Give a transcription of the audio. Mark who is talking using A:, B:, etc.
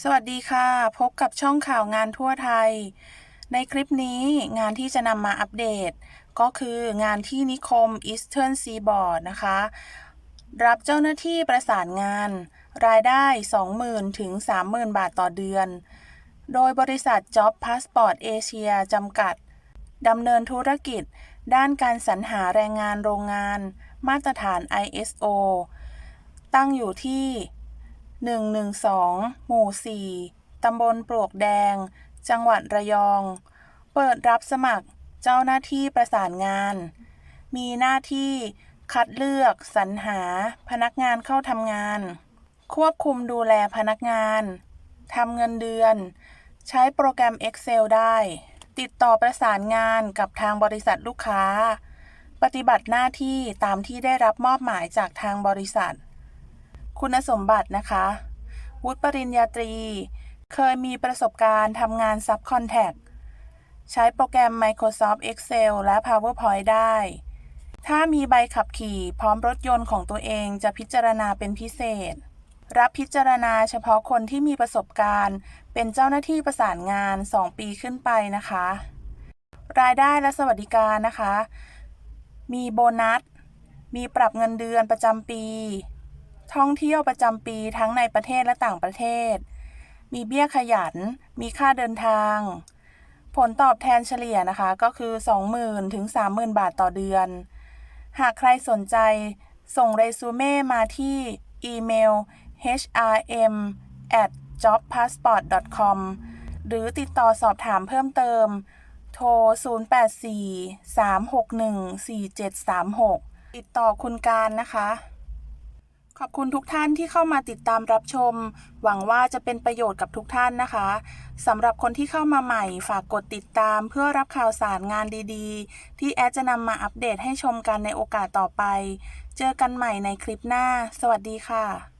A: สวัสดีค่ะ พบกับช่องข่าวงานทั่วไทย ในคลิปนี้งานที่จะนำมาอัปเดต ก็คืองานที่นิคม Eastern Seaboard นะคะ รับเจ้าหน้าที่ประสานงาน รายได้ 20,000 ถึง 30,000 บาทต่อเดือน โดยบริษัท Job Passport Asia จำกัดดำเนินธุรกิจ ด้านการสรรหาแรงงานโรงงาน มาตรฐาน ISO ตั้งอยู่ที่ 112 หมู่ 4 ตำบลปลวกแดง จังหวัดระยอง เปิดรับสมัครเจ้าหน้าที่ประสานงาน มีหน้าที่คัดเลือกสรรหาพนักงานเข้าทำงาน ควบคุมดูแลพนักงานทำเงินเดือน ใช้โปรแกรม Excel ได้ ติดต่อประสานงานกับทางบริษัทลูกค้า ปฏิบัติหน้าที่ตามที่ได้รับมอบหมายจากทางบริษัท คุณสมบัตินะคะ วุฒิปริญญาตรี เคยมีประสบการณ์ทำงาน Subcontract ใช้โปรแกรม Microsoft Excel และ PowerPoint ได้ ถ้ามีใบขับขี่พร้อมรถยนต์ของตัวเองจะพิจารณาเป็นพิเศษ รับพิจารณาเฉพาะคนที่มีประสบการณ์ เป็นเจ้าหน้าที่ประสานงาน 2 ปีขึ้นไปนะคะ รายได้และสวัสดิการนะคะ มีโบนัส มีปรับเงินเดือนประจำปี ท่องเที่ยวประจำปีทั้งในประเทศและต่างประเทศ มีเบี้ยขยัน มีค่าเดินทาง ผลตอบแทนเฉลี่ยนะคะก็คือ 20,000 ถึง 30,000 บาทต่อเดือน หากใครสนใจ ส่งเรซูเม่มาที่อีเมล hrm at jobpassport com หรือติดต่อสอบถามเพิ่มเติม โทร 0843614736 ติดต่อคุณการนะคะ ขอบคุณทุกท่านที่เข้ามาติดตามรับชม หวังว่าจะเป็นประโยชน์กับทุกท่านนะคะสำหรับคนที่เข้ามาใหม่ ฝากกดติดตามเพื่อรับข่าวสารงานดีๆ ที่แอดจะนำมาอัปเดตให้ชมกันในโอกาสต่อไป เจอกันใหม่ในคลิปหน้า สวัสดีค่ะ